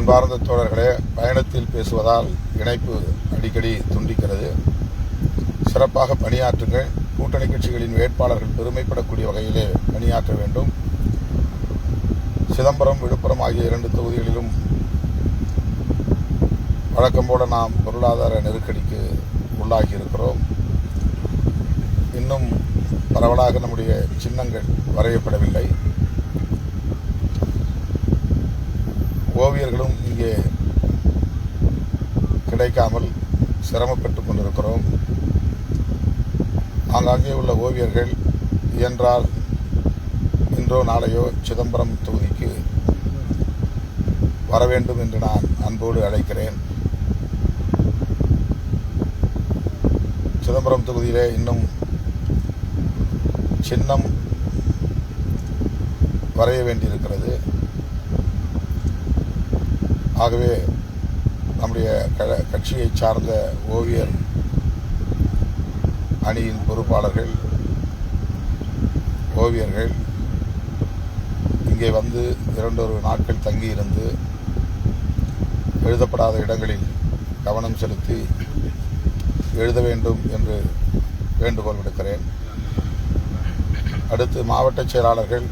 அன்பார்ந்த தோழர்களே பயணத்தில் பேசுவதால் இணைப்பு அடிக்கடி துண்டிக்கிறது. சிறப்பாக பணியாற்றுங்கள். கூட்டணி கட்சிகளின் வேட்பாளர்கள் பெருமைப்படக்கூடிய வகையிலே பணியாற்ற வேண்டும். சிதம்பரம் விழுப்புரம் ஆகிய இரண்டு தொகுதிகளிலும் வழக்கம் போல நாம் பொருளாதார நெருக்கடிக்கு உள்ளாகி இருக்கிறோம். இன்னும் பரவலாக நம்முடைய சின்னங்கள் வரையப்படவில்லை. ஓவியர்களும் இங்கே கிடைக்காமல் சிரமப்பட்டு கொண்டிருக்கிறோம். ஆங்காங்கே உள்ள ஓவியர்கள் என்றால் இன்றோ நாளையோ சிதம்பரம் தொகுதிக்கு வர வேண்டும் என்று நான் அன்போடு அழைக்கிறேன். சிதம்பரம் தொகுதியிலே இன்னும் சின்னம் வரைய வேண்டியிருக்கிறது. ஆகவே நம்முடைய க- கட்சியை சார்ந்த ஓவியர் அணியின் பொறுப்பாளர்கள் ஓவியர்கள் இங்கே வந்து இரண்டொரு நாட்கள் தங்கியிருந்து எழுதப்படாத இடங்களில் கவனம் செலுத்தி எழுத வேண்டும் என்று வேண்டுகோள் விடுக்கிறேன். அடுத்து மாவட்ட செயலாளர்கள்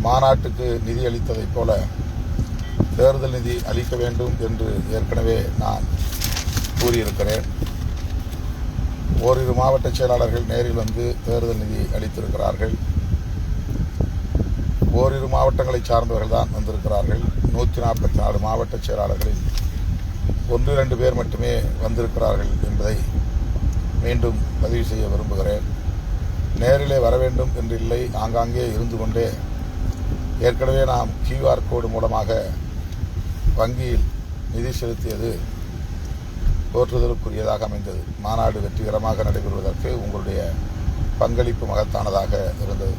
மாநாட்டுக்கு நிதி அளித்ததைப் போல தேர்தல் நிதி அளிக்க வேண்டும் என்று ஏற்கனவே நான் கூறியிருக்கிறேன். ஓரிரு மாவட்ட செயலாளர்கள் நேரில் வந்து தேர்தல் நிதி அளித்திருக்கிறார்கள். ஓரிரு மாவட்டங்களை சார்ந்தவர்கள் தான் வந்திருக்கிறார்கள். நூற்றி நாற்பத்தி நாலு மாவட்ட செயலாளர்களில் ஒன்று இரண்டு பேர் மட்டுமே வந்திருக்கிறார்கள் என்பதை மீண்டும் பதிவு செய்ய விரும்புகிறேன். நேரிலே வர வேண்டும் என்றில்லை ஆங்காங்கே இருந்து கொண்டே ஏற்கனவே நாம் கியூஆர் கோடு மூலமாக வங்கியில் நிதி செலுத்தியது போற்றுதலுக்குரியதாக அமைந்தது. மாநாடு வெற்றிகரமாக நடைபெறுவதற்கு உங்களுடைய பங்களிப்பு மகத்தானதாக இருந்தது.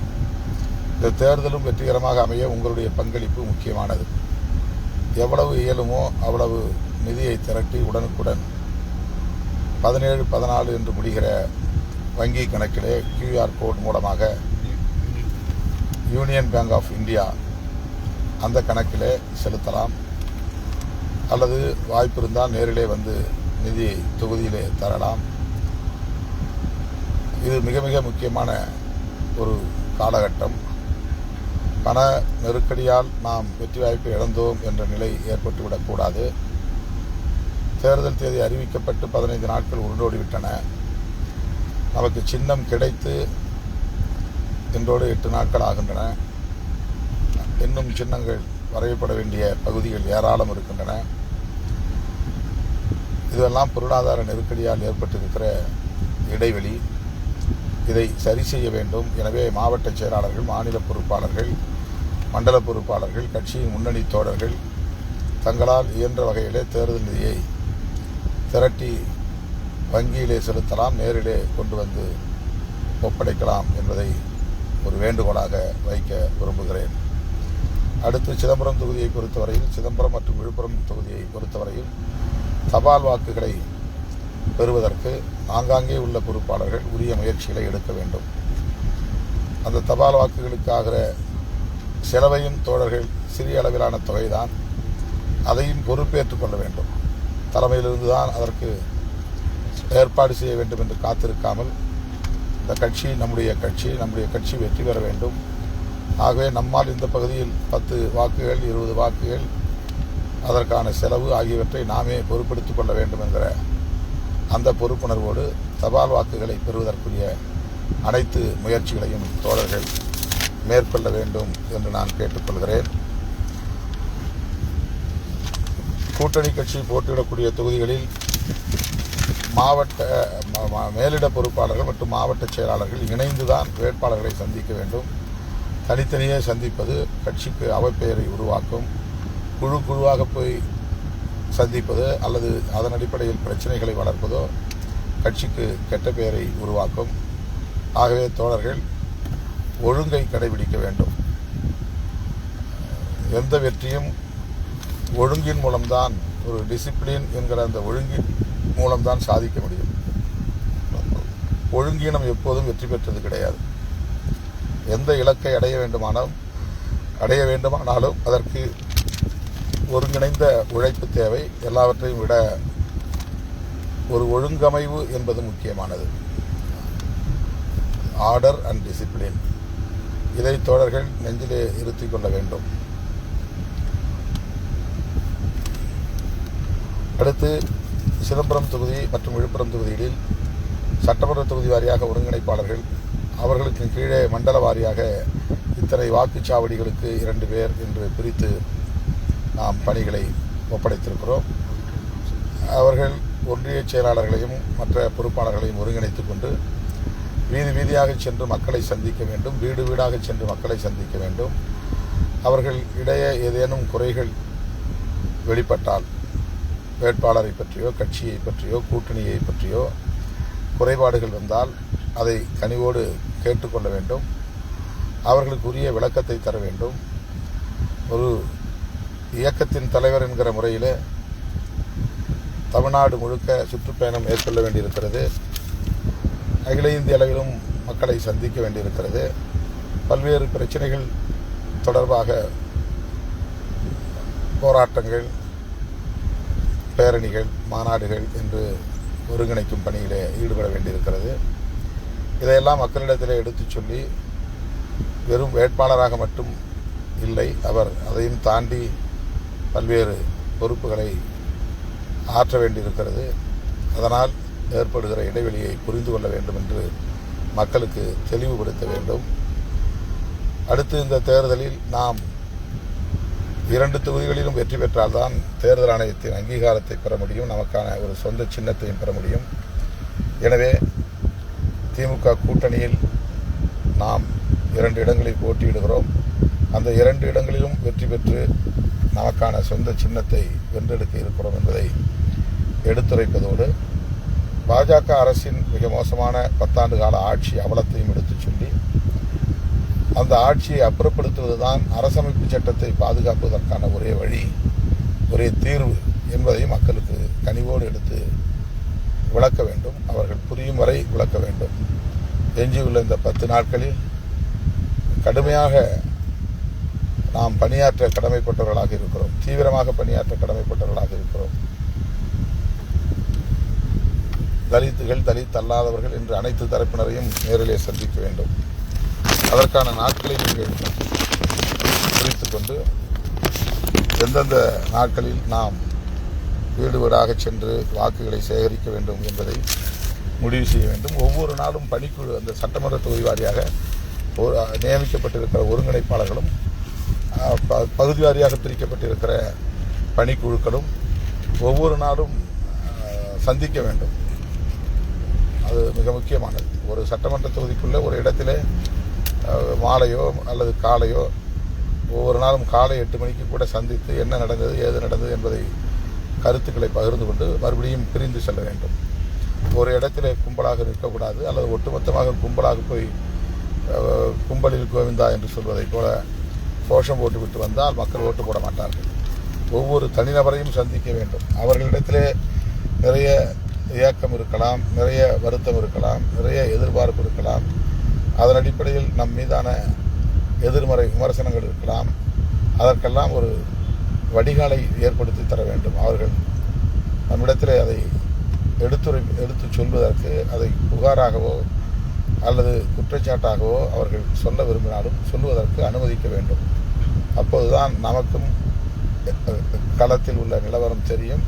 இந்த தேர்தலும் வெற்றிகரமாக அமைய உங்களுடைய பங்களிப்பு முக்கியமானது. எவ்வளவு இயலுமோ அவ்வளவு நிதியை திரட்டி உடனுக்குடன் பதினேழு பதினாலு என்று முடிகிற வங்கி கணக்கிலே கியூஆர் கோட் மூலமாக யூனியன் பேங்க் ஆஃப் இந்தியா அந்த கணக்கிலே செலுத்தலாம். அல்லது வாய்ப்பு இருந்தால் நேரிலே வந்து நிதி தொகுதியிலே தரலாம். இது மிக மிக முக்கியமான ஒரு காலகட்டம். பண நெருக்கடியால் நாம் வெற்றி வாய்ப்பை இழந்தோம் என்ற நிலை ஏற்பட்டுவிடக்கூடாது தேர்தல் தேதி அறிவிக்கப்பட்டு பதினைந்து நாட்கள் உருண்டோடிவிட்டன. நமக்கு சின்னம் கிடைத்து இன்றோடு எட்டு நாட்கள் ஆகின்றன. இன்னும் சின்னங்கள் வரையப்பட வேண்டிய பகுதிகள் ஏராளம் இருக்கின்றன. இதெல்லாம் பொருளாதார நெருக்கடியால் ஏற்பட்டிருக்கிற இடைவெளி. இதை சரி செய்ய வேண்டும். எனவே மாவட்ட செயலாளர்கள் மாநில பொறுப்பாளர்கள் மண்டல பொறுப்பாளர்கள் கட்சியின் முன்னணி தோழர்கள் தங்களால் இயன்ற வகையிலே தேர்தல் நிதியை திரட்டி வங்கியிலே செலுத்தலாம் நேரிலே கொண்டு வந்து ஒப்படைக்கலாம் என்பதை ஒரு வேண்டுகோளாக வைக்க விரும்புகிறேன். அடுத்து சிதம்பரம் தொகுதியை பொறுத்தவரையில் சிதம்பரம் மற்றும் விழுப்புரம் தொகுதியை பொறுத்தவரையில் தபால் வாக்குகளை பெறுவதற்கு ஆங்காங்கே உள்ள பொறுப்பாளர்கள் உரிய முயற்சிகளை எடுக்க வேண்டும். அந்த தபால் வாக்குகளுக்காகிற செலவையும் தோழர்கள் சிறிய அளவிலான தொகைதான் அதையும் பொறுப்பேற்றுக் கொள்ள வேண்டும். தலைமையிலிருந்து தான் அதற்கு ஏற்பாடு செய்ய வேண்டும் என்று காத்திருக்காமல் இந்த கட்சி நம்முடைய கட்சி நம்முடைய கட்சி வெற்றி பெற வேண்டும். ஆகவே நம்மால் இந்த பகுதியில் பத்து வாக்குகள் இருபது வாக்குகள் அதற்கான செலவு ஆகியவற்றை நாமே பொறுப்படுத்திக் கொள்ள வேண்டும் என்கிற அந்த பொறுப்புணர்வோடு தபால் வாக்குகளை பெறுவதற்குரிய அனைத்து முயற்சிகளையும் தோழர்கள் மேற்கொள்ள வேண்டும் என்று நான் கேட்டுக்கொள்கிறேன். கூட்டணி கட்சி போட்டியிடக்கூடிய தொகுதிகளில் மாவட்ட ம- மேலிட பொறுப்பாளர்கள் மற்றும் மாவட்ட செயலாளர்கள் இணைந்துதான் வேட்பாளர்களை சந்திக்க வேண்டும். தனித்தனியே சந்திப்பது கட்சிக்கு அவப்பெயரை உருவாக்கும். குழு குழுவாக போய் சந்திப்பது அல்லது அதன் அடிப்படையில் பிரச்சனைகளை வளர்ப்பதோ கட்சிக்கு கெட்ட பெயரை உருவாக்கும். ஆகவே தோழர்கள் ஒழுங்கை கடைபிடிக்க வேண்டும். எந்த வெற்றியும் ஒழுங்கின் மூலம்தான் ஒரு டிசிப்ளின் என்கிற அந்த ஒழுங்கின் மூலம்தான் சாதிக்க முடியும். ஒழுங்கீனம் எப்போதும் வெற்றி பெற்றது கிடையாது. எந்த இலக்கை அடைய வேண்டுமானாலும் அடைய வேண்டுமானாலும் அதற்கு ஒருங்கிணைந்த உழைப்பு தேவை. எல்லாவற்றையும் விட ஒரு ஒழுங்கமைவு என்பது முக்கியமானது. ஆர்டர் அண்ட் டிசிப்ளின் இதை தோழர்கள் நெஞ்சிலே இருத்திக் கொள்ள வேண்டும். அடுத்து சிதம்பரம் தொகுதி மற்றும் விழுப்புரம் தொகுதிகளில் சட்டமன்ற தொகுதி வாரியாக ஒருங்கிணைப்பாளர்கள். அவர்களுக்கு கீழே மண்டல வாரியாக இத்தனை வாக்குச்சாவடிகளுக்கு இரண்டு பேர் என்று பிரித்து நாம் பணிகளை ஒப்படைத்திருக்கிறோம். அவர்கள் ஒன்றிய செயலாளர்களையும் மற்ற பொறுப்பாளர்களையும் ஒருங்கிணைத்து கொண்டு வீதி வீதியாக சென்று மக்களை சந்திக்க வேண்டும் வீடு வீடாக சென்று மக்களை சந்திக்க வேண்டும். அவர்கள் இடையே ஏதேனும் குறைகள் வெளிப்பட்டால் வேட்பாளரை பற்றியோ கட்சியை பற்றியோ கூட்டணியை பற்றியோ குறைபாடுகள் வந்தால் அதை கனிவோடு கேட்டுக்கொள்ள வேண்டும். அவர்களுக்குரிய விளக்கத்தை தர வேண்டும். ஒரு இயக்கத்தின் தலைவர் என்கிற முறையில் தமிழ்நாடு முழுக்க சுற்றுப்பயணம் மேற்கொள்ள வேண்டியிருக்கிறது. அகில இந்திய அளவிலும் மக்களை சந்திக்க வேண்டியிருக்கிறது. பல்வேறு பிரச்சனைகள் தொடர்பாக போராட்டங்கள் பேரணிகள் மாநாடுகள் என்று ஒருங்கிணைக்கும் பணியிலே ஈடுபட வேண்டியிருக்கிறது. இதையெல்லாம் மக்களிடத்தில் எடுத்துச் சொல்லி வெறும் வேட்பாளராக மட்டும் இல்லை அவர் அதையும் தாண்டி பல்வேறு பொறுப்புகளை ஆற்ற வேண்டியிருக்கிறது. அதனால் ஏற்படுகிற இடைவெளியை புரிந்து கொள்ள வேண்டும் என்று மக்களுக்கு தெளிவுபடுத்த வேண்டும். அடுத்து இந்த தேர்தலில் நாம் இரண்டு தொகுதிகளிலும் வெற்றி பெற்றால்தான் தேர்தல் ஆணையத்தின் அங்கீகாரத்தை பெற முடியும் நமக்கான ஒரு சொந்த சின்னத்தையும் பெற முடியும். எனவே திமுக கூட்டணியில் நாம் இரண்டு இடங்களில் போட்டியிடுகிறோம். அந்த இரண்டு இடங்களிலும் வெற்றி பெற்று நமக்கான சொந்த சின்னத்தை வென்றெடுக்க இருக்கிறோம் என்பதை எடுத்துரைப்பதோடு பாஜக அரசின் மிக மோசமான பத்தாண்டு கால ஆட்சி அவலத்தையும் எடுத்துச் சொல்லி அந்த ஆட்சியை அப்புறப்படுத்துவதுதான் அரசமைப்பு சட்டத்தை பாதுகாப்பதற்கான ஒரே வழி ஒரே தீர்வு என்பதை மக்களுக்கு கனிவோடு எடுத்து விளக்க வேண்டும். அவர்கள் புரியும் வரை விளக்க வேண்டும். எஞ்சியுள்ள இந்த பத்து நாட்களில் கடுமையாக நாம் பணியாற்ற கடமைப்பட்டவர்களாக இருக்கிறோம். தீவிரமாக பணியாற்ற கடமைப்பட்டவர்களாக இருக்கிறோம். தலித்துகள் தலித் அல்லாதவர்கள் என்று அனைத்து தரப்பினரையும் நேரிலே சந்திக்க வேண்டும். அதற்கான நாட்களை நீங்கள் குறித்துக் கொண்டு எந்தெந்த நாட்களில் நாம் வீடு வீடாக சென்று வாக்குகளை சேகரிக்க வேண்டும் என்பதை முடிவு செய்ய வேண்டும். ஒவ்வொரு நாளும் பணிக்குழு அந்த சட்டமன்ற தொகுதி வாரியாக ஒரு நியமிக்கப்பட்டிருக்கிற ஒருங்கிணைப்பாளர்களும் ப- பகுதி வாரியாக பிரிக்கப்பட்டிருக்கிற பணிக்குழுக்களும் ஒவ்வொரு நாளும் சந்திக்க வேண்டும். அது மிக முக்கியமானது. ஒரு சட்டமன்ற தொகுதிக்குள்ளே ஒரு இடத்திலே மாலையோ அல்லது காலையோ ஒவ்வொரு நாளும் காலை எட்டு மணிக்கு கூட சந்தித்து என்ன நடந்தது ஏது நடந்தது என்பதை கருத்துக்களை பகிர்ந்து கொண்டு மறுபடியும் பிரிந்து செல்ல வேண்டும். ஒரு இடத்திலே கும்பலாக நிற்கக்கூடாது அல்லது ஒட்டுமொத்தமாக கும்பலாக போய் கும்பலில் கோவிந்தா என்று சொல்வதைப் போல கோஷம் போட்டுவிட்டு வந்தால் மக்கள் ஓட்டு போட மாட்டார்கள். ஒவ்வொரு தனிநபரையும் சந்திக்க வேண்டும். அவர்களிடத்திலே நிறைய இயக்கம் இருக்கலாம் நிறைய வருத்தம் இருக்கலாம் நிறைய எதிர்பார்ப்பு இருக்கலாம். அதன் அடிப்படையில் நம் மீதான எதிர்மறை விமர்சனங்கள் இருக்கலாம். அதற்கெல்லாம் ஒரு வடிகாலை ஏற்படுத்தி தர வேண்டும். அவர்கள் நம்மிடத்திலே அதை எடுத்துரை எடுத்துச் சொல்வதற்கு அதை புகாராகவோ அல்லது குற்றச்சாட்டாகவோ அவர்கள் சொல்ல விரும்பினாலும் சொல்லுவதற்கு அனுமதிக்க வேண்டும். அப்போதுதான் நமக்கும் களத்தில் உள்ள நிலவரம் தெரியும்.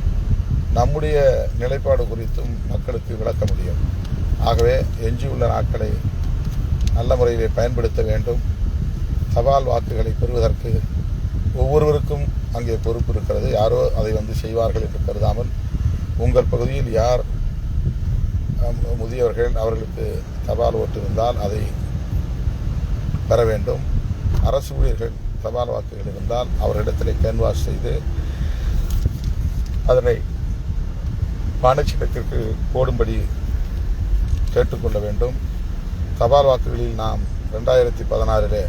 நம்முடைய நிலைப்பாடு குறித்தும் மக்களுக்கு விளக்க முடியும். ஆகவே எஞ்சியுள்ள நாட்களை நல்ல முறையிலே பயன்படுத்த வேண்டும். தபால் வாக்குகளை பெறுவதற்கு ஒவ்வொருவருக்கும் அங்கே பொறுப்பு இருக்கிறது. யாரோ அதை வந்து செய்வார்கள் என்று கருதாமல் உங்கள் பகுதியில் யார் முதியவர்கள் அவர்களுக்கு தபால் ஓட்டு இருந்தால் அதை பெற வேண்டும். அரசு ஊழியர்கள் தபால் வாக்குகள் இருந்தால் அவரிடத்தில் கேன்வாஸ் செய்து அதனை மாநிலத்திற்கு போடும்படி கேட்டுக்கொள்ள வேண்டும். தபால் வாக்குகளில் நாம் ரெண்டாயிரத்தி பதினாறிலே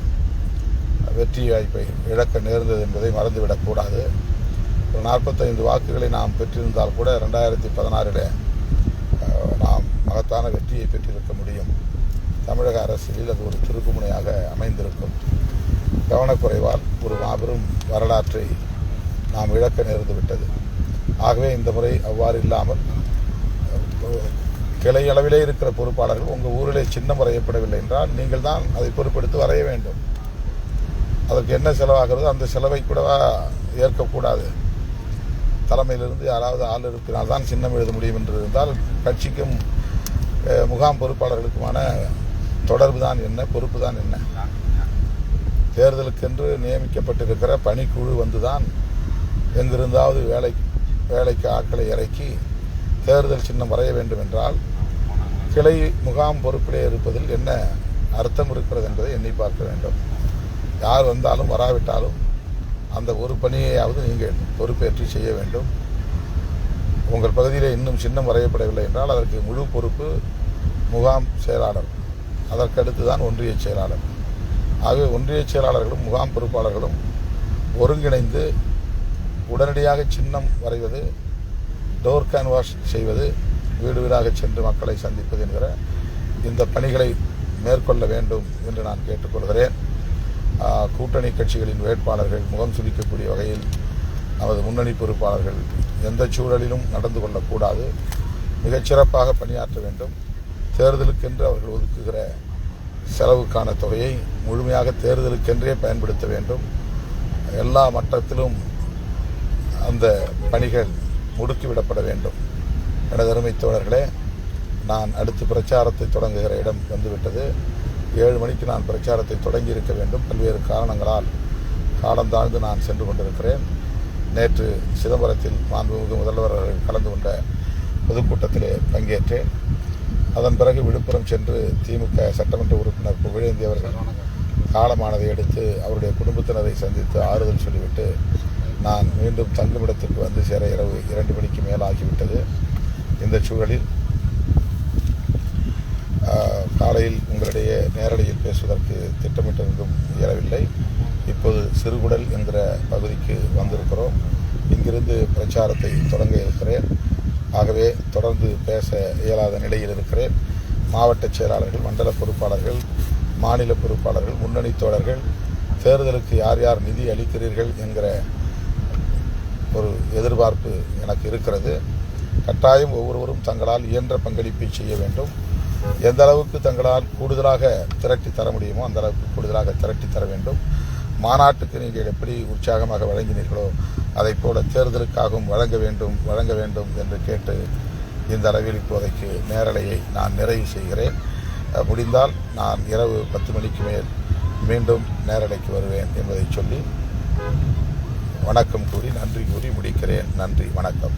வெற்றி வாய்ப்பை இழக்க நேர்ந்தது என்பதை மறந்துவிடக்கூடாது ஒரு நாற்பத்தைந்து வாக்குகளை நாம் பெற்றிருந்தால் கூட ரெண்டாயிரத்தி பதினாறில் நாம் மகத்தான வெற்றியை பெற்றிருக்க முடியும். தமிழக அரசியலில் அது ஒரு திருப்புமுனையாக அமைந்திருக்கும். கவனக்குறைவால் ஒரு மாபெரும் வரலாற்றை நாம் இழக்க நேர்ந்து விட்டது ஆகவே இந்த முறை அவ்வாறு இல்லாமல் கிளை அளவிலே இருக்கிற பொறுப்பாளர்கள் உங்கள் ஊரிலே சின்னம் வரையப்படவில்லை என்றால் நீங்கள் தான் அதை பொறுப்பெடுத்து வரைய வேண்டும். அதற்கு என்ன செலவாகிறதோ? அந்த செலவை கூடவா ஏற்கக்கூடாது? தலைமையிலிருந்து யாராவது ஆள் இருப்பினால் தான் சின்னம் எழுத முடியும் என்று இருந்தால் கட்சிக்கும் முகாம் பொறுப்பாளர்களுக்குமான தொடர்பு தான் என்ன பொறுப்பு தான் என்ன? தேர்தலுக்கென்று நியமிக்கப்பட்டிருக்கிற பணிக்குழு வந்துதான் எங்கிருந்தாவது வேலை வேலைக்கு ஆட்களை இறக்கி தேர்தல் சின்னம் வரைய வேண்டும் என்றால் கிளை முகாம் பொறுப்பிலே இருப்பதில் என்ன அர்த்தம் இருக்கிறது என்பதை எண்ணி பார்க்க வேண்டும். யார் வந்தாலும் வராவிட்டாலும் அந்த ஒரு பணியையாவது நீங்கள் பொறுப்பேற்று செய்ய வேண்டும். உங்கள் பகுதியில் இன்னும் சின்னம் வரையப்படவில்லை என்றால் அதற்கு முழு பொறுப்பு முகாம் செயலாளர். அதற்கடுத்து தான் ஒன்றிய செயலாளர். ஆகவே ஒன்றிய செயலாளர்களும் முகாம் பொறுப்பாளர்களும் ஒருங்கிணைந்து உடனடியாக சின்னம் வரைவது டோர் கேன்வாஷ் செய்வது வீடு வீடாக சென்று மக்களை சந்திப்பது என்கிற இந்த பணிகளை மேற்கொள்ள வேண்டும் என்று நான் கேட்டுக்கொள்கிறேன். கூட்டணி கட்சிகளின் வேட்பாளர்கள் முகம் சுளிக்கக்கூடிய வகையில் நமது முன்னணி பொறுப்பாளர்கள் எந்த சூழலிலும் நடந்து கொள்ளக்கூடாது. மிகச்சிறப்பாக பணியாற்ற வேண்டும். தேர்தலுக்கென்று அவர்கள் ஒதுக்குகிற செலவுக்கான தொகையை முழுமையாக தேர்தலுக்கென்றே பயன்படுத்த வேண்டும். எல்லா மட்டத்திலும் அந்த பணிகள் முடுக்கிவிடப்பட வேண்டும். எனது அருமை தோழர்களே நான் அடுத்து பிரச்சாரத்தை தொடங்குகிற இடம் வந்துவிட்டது. ஏழு மணிக்கு நான் பிரச்சாரத்தை தொடங்கி இருக்க வேண்டும். பல்வேறு காரணங்களால் காலம் தாழ்ந்து நான் சென்று கொண்டிருக்கிறேன். நேற்று சிதம்பரத்தில் மாண்புமிகு முதல்வர் அவர்கள் கலந்து கொண்ட பொதுக்கூட்டத்திலே பங்கேற்றேன் அதன் பிறகு விழுப்புரம் சென்று திமுக சட்டமன்ற உறுப்பினர் புகழேந்தி அவர்கள் காலமானதை அடுத்து அவருடைய குடும்பத்தினரை சந்தித்து ஆறுதல் சொல்லிவிட்டு நான் மீண்டும் தங்குமிடத்திற்கு வந்து சேர இரவு இரண்டு மணிக்கு மேலாகிவிட்டது. இந்த சூழலில் காலையில் உங்களிடையே நேரடியில் பேசுவதற்கு திட்டமிட்டிருந்தும் இயலவில்லை. இப்போது சிறுகுடல் என்கிற பகுதிக்கு வந்திருக்கிறோம். இங்கிருந்து பிரச்சாரத்தை தொடங்க இருக்கிறேன். ஆகவே தொடர்ந்து பேச இயலாத நிலையில் இருக்கிறேன். மாவட்ட செயலாளர்கள் மண்டல பொறுப்பாளர்கள் மாநில பொறுப்பாளர்கள் முன்னணி தோழர்கள் தேர்தலுக்கு யார் யார் நிதி அளிக்கிறீர்கள் என்கிற ஒரு எதிர்பார்ப்பு எனக்கு இருக்கிறது. கட்டாயம் ஒவ்வொருவரும் தங்களால் இயன்ற பங்களிப்பை செய்ய வேண்டும். எந்த அளவுக்கு தங்களால் கூடுதலாக திரட்டி தர முடியுமோ அந்த அளவுக்கு கூடுதலாக திரட்டி தர வேண்டும். மாநாட்டுக்கு நீங்கள் எப்படி உற்சாகமாக வழங்கினீர்களோ அதைப் போல தேர்தலுக்காகவும் வழங்க வேண்டும் வழங்க வேண்டும் என்று கேட்டு இந்த அளவில் இப்போதைக்கு நேரலையை நான் நிறைவு செய்கிறேன். முடிந்தால் நான் இரவு பத்து மணிக்கு மேல் மீண்டும் நேரலைக்கு வருவேன் என்பதை சொல்லி வணக்கம் கூறி நன்றி கூறி முடிக்கிறேன். நன்றி வணக்கம்.